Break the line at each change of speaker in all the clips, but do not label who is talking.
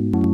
you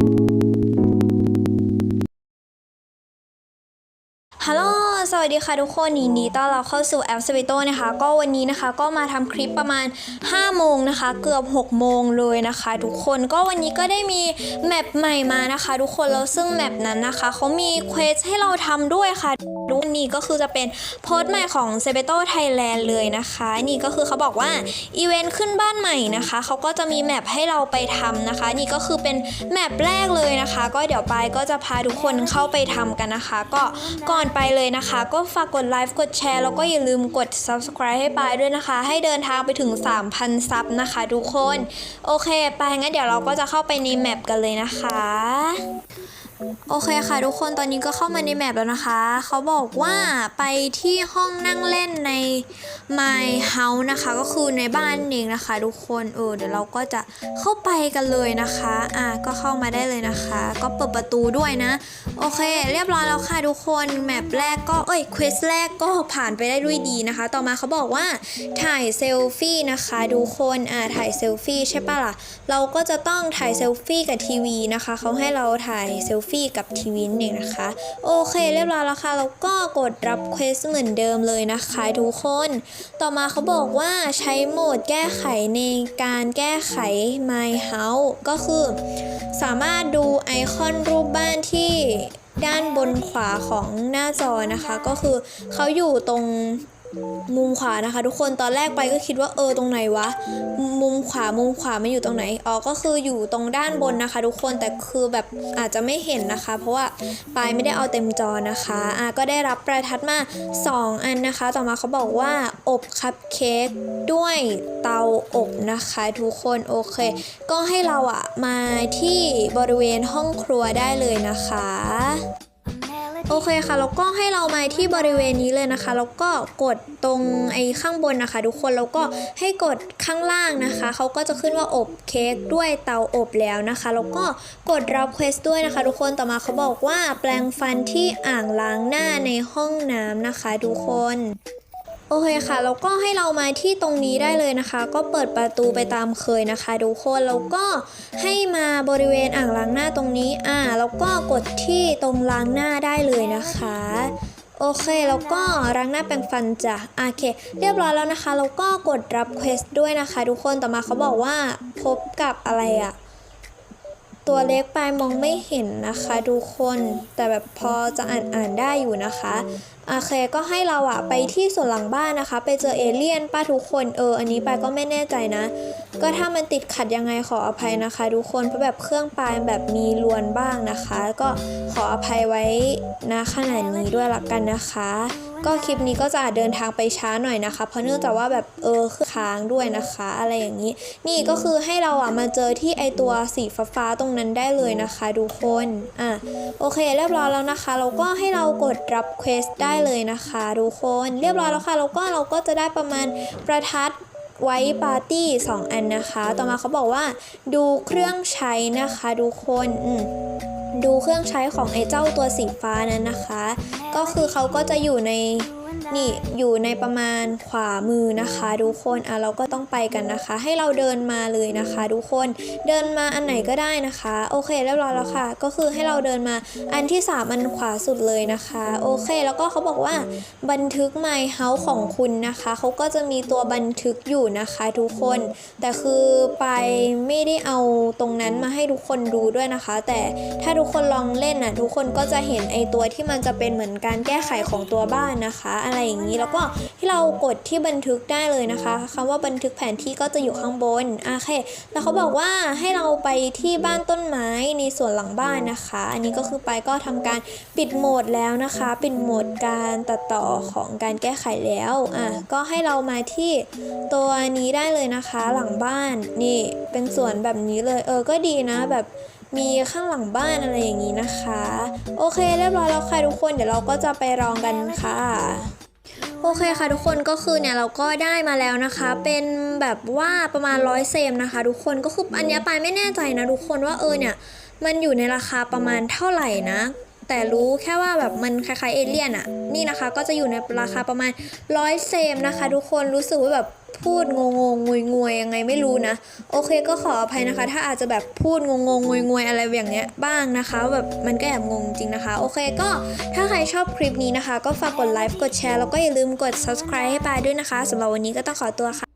วัสดีค่ะทุกคนยินดีต้อนรับเข้าสู่แอปสวิโตนะคะ ก็วันนี้นะคะก็มาทำคลิปประมาณ 5 โมงนะคะ เกือบ 6 โมงเลยนะคะ ทุกคนก็วันนี้ก็ได้มีแมปใหม่มานะคะ ทุกคนแล้วซึ่งแมปนั้นนะคะเขามีเควสให้เราทำด้วยค่ะรุ่นนี้ก็คือจะเป็นโพสต์ใหม่ของ s e b e t o Thailand เลยนะคะ นี่ก็คือเขาบอกว่าอีเวนต์ขึ้นบ้านใหม่นะคะเขาก็จะมีแมปให้เราไปทำนะคะ นี่ก็คือเป็นแมปแรกเลยนะคะ ก็เดี๋ยวไปก็จะพาทุกคนเข้าไปทำกันนะคะ ก็ก่อนไปเลยนะคะก็ฝากกดไลค์กดแชร์แล้วก็อย่าลืมกด subscribe ให้ปายด้วยนะคะ ให้เดินทางไปถึง 3,000 ซับนะคะทุกคน โอเค ไปงั้นเดี๋ยวเราก็จะเข้าไปในแมปกันเลยนะคะ โอเคค่ะทุกคนตอนนี้ก็เข้ามาในแมปแล้วนะคะ เขาบอกว่าไปที่ห้องนั่งเล่นใน My House นะคะ ก็คือในบ้านเองนะคะ ทุกคนเออเดี๋ยวเราก็จะเข้าไปกันเลยนะคะอะก็เข้ามาได้เลยนะคะ ก็เปิดประตูด้วยนะ โอเค เรียบร้อยแล้วค่ะทุกคนแมปแรกก็เอ้ยเควสแรกก็ผ่านไปได้ด้วยดีนะคะ ต่อมาเขาบอกว่าถ่ายเซลฟี่นะคะทุกคนอ่าถ่ายเซลฟี่ใช่ปะล่ะเราก็จะต้องถ่ายเซลฟี่กับทีวีนะคะเขาให้เราถ่ายเซลฟี่กับทีวีนั่นเองนะคะ โอเคเรียบร้อยแล้วค่ะแล้วก็กดรับเควสเหมือนเดิมเลยนะคะทุกคน ต่อมาเขาบอกว่าใช้โหมดแก้ไขในการแก้ไข My House ก็คือ สามารถดูไอคอนรูปบ้านที่ด้านบนขวาของหน้าจอนะคะ ก็คือเขาอยู่ตรง มุมขวานะคะ ทุกคนตอนแรกไปก็คิดว่าเออตรงไหนวะ มุมขวามุมขวามันอยู่ตรงไหนอ๋อก็คืออยู่ตรงด้านบนนะคะ ทุกคนแต่คือแบบอาจจะไม่เห็นนะคะ เพราะว่าปายไม่ได้เอาเต็มจอนะคะอะก็ได้รับประทัดมา 2 อันนะคะ ต่อมาเขาบอกว่าอบคัพเค้กด้วยเตาอบนะคะ ทุกคนโอเค ก็ให้เราอะมาที่บริเวณห้องครัวได้เลยนะคะ โอเคค่ะแล้วก็ให้เรามาที่บริเวณนี้เลยนะคะ แล้วก็กดตรงไอ้ข้างบนนะคะ ทุกคนแล้วก็ให้กดข้างล่างนะคะเขาก็จะขึ้นว่าอบเค้กด้วยเตาอบแล้วนะคะ แล้วก็กดรับเควสด้วยนะคะ ทุกคนต่อมาเขาบอกว่าแปลงฟันที่อ่างล้างหน้าในห้องน้ำนะคะ ทุกคน โอเคค่ะแล้วก็ให้เรามาที่ตรงนี้ได้เลยนะคะ ก็เปิดประตูไปตามเคยนะคะทุกคนแล้วก็ให้มาบริเวณอ่างล้างหน้าตรงนี้อ่าแล้วก็กดที่ตรงล้างหน้าได้เลยนะคะโอเค แล้วก็ล้างหน้าแปรงฟันจ้ะโอเค เรียบร้อยแล้วนะคะ แล้วก็กดรับเควสด้วยนะคะ ทุกคนต่อมาเขาบอกว่าพบกับอะไรอะตัวเล็กปลายมองไม่เห็นนะคะ ทุกคนแต่แบบพอจะอ่านอ่านได้อยู่นะคะ โอเคก็ให้เราอะไปที่ส่วนหลังบ้านนะคะ ไปเจอเอเลี่ยนป้าทุกคนเออ อันนี้ไปาก็ไม่แน่ใจนะ ก็ถ้ามันติดขัดยังไงขออภัยนะคะ ทุกคนเพราะแบบเครื่องปลายแบบมีรวนบ้างนะคะ ก็ขออภัยไว้นะขนาดนี้ด้วยละกันนะคะ ก็คลิปนี้ก็จะเดินทางไปช้าหน่อยนะคะ เพราะเนื่องจากว่าแบบเออคือค้างด้วยนะคะ อะไรอย่างนี้ นี่ก็คือให้เราอะมาเจอที่ไอตัวสีฟ้าๆตรงนั้นได้เลยนะคะทุกคนอะโอเคเรียบร้อยแล้วนะคะ เราก็ให้เรากดรับเควสได้เลยนะคะทุกคนเรียบร้อยแล้วค่ะแล้วก็เราก็จะได้ประมาณประทัดไว้ปาร์ตี้ 2 อันนะคะ ต่อมาเขาบอกว่าดูเครื่องใช้นะคะทุกคนอืม ดูเครื่องใช้ของไอ้เจ้าตัวสีฟ้านั้นนะคะ ก็คือเขาก็จะอยู่ในนี่อยู่ในประมาณขวามือนะคะทุกคนอะเราก็ต้องไปกันนะคะ ให้เราเดินมาเลยนะคะทุกคนเดินมาอันไหนก็ได้นะคะ โอเคเรียบร้อยแล้วค่ะ ก็คือให้เราเดินมาอันที่สามอันขวาสุดเลยนะคะ โอเค แล้วก็เขาบอกว่าบันทึก My House ของคุณนะคะเขาก็จะมีตัวบันทึกอยู่นะคะทุกคน แต่คือไปไม่ได้เอาตรงนั้นมาให้ทุกคนดูด้วยนะคะ แต่ถ้าทุกคนลองเล่นน่ะทุกคนก็จะเห็นไอตัวที่มันจะเป็นเหมือนการแก้ไขของตัวบ้านนะคะ อะไรอย่างนี้แล้วก็ที่เรากดที่บันทึกได้เลยนะคะคำว่าบันทึกแผนที่ก็จะอยู่ข้างบนโอเคแล้วเขาบอกว่าให้เราไปที่บ้านต้นไม้ในส่วนหลังบ้านนะคะ อันนี้ก็คือไปก็ทำการปิดโหมดแล้วนะคะ ปิดโหมดการตัดต่อของการแก้ไขแล้วอะก็ให้เรามาที่ตัวนี้ได้เลยนะคะหลังบ้านนี่เป็นส่วนแบบนี้เลยเออก็ดีนะแบบ มีข้างหลังบ้านอะไรอย่างนี้นะคะ โอเคเรียบร้อยแล้วค่ะทุกคนเดี๋ยวเราก็จะไปลองกันค่ะโอเคค่ะทุกคนก็คือเนี่ยเราก็ได้มาแล้วนะคะ เป็นแบบว่าประมาณร้อยเซมนะคะ ทุกคนก็คืออันนี้ไปายไม่แน่ใจนะทุกคนว่าเออเนี่ยมันอยู่ในราคาประมาณเท่าไหร่นะ แต่รู้แค่ว่าแบบมันคล้ายๆเอเลี่ยนอะนี่นะคะก็จะอยู่ในราคาประมาณร้อยเซมนะคะ ทุกคนรู้สึกว่าแบบพูดงงงงวยงวยยังไงไม่รู้นะ โอเคก็ขออภัยนะคะ ถ้าอาจจะแบบพูดงงงงวยงวยอะไรอย่างเงี้ยบ้างนะคะ แบบมันก็แอบงงจริงนะคะ โอเคก็ถ้าใครชอบคลิปนี้นะคะ ก็ฝากกดไลค์กดแชร์แล้วก็อย่าลืมกด subscribe ให้ปาด้วยนะคะสำหรับวันนี้ก็ต้องขอตัวค่ะ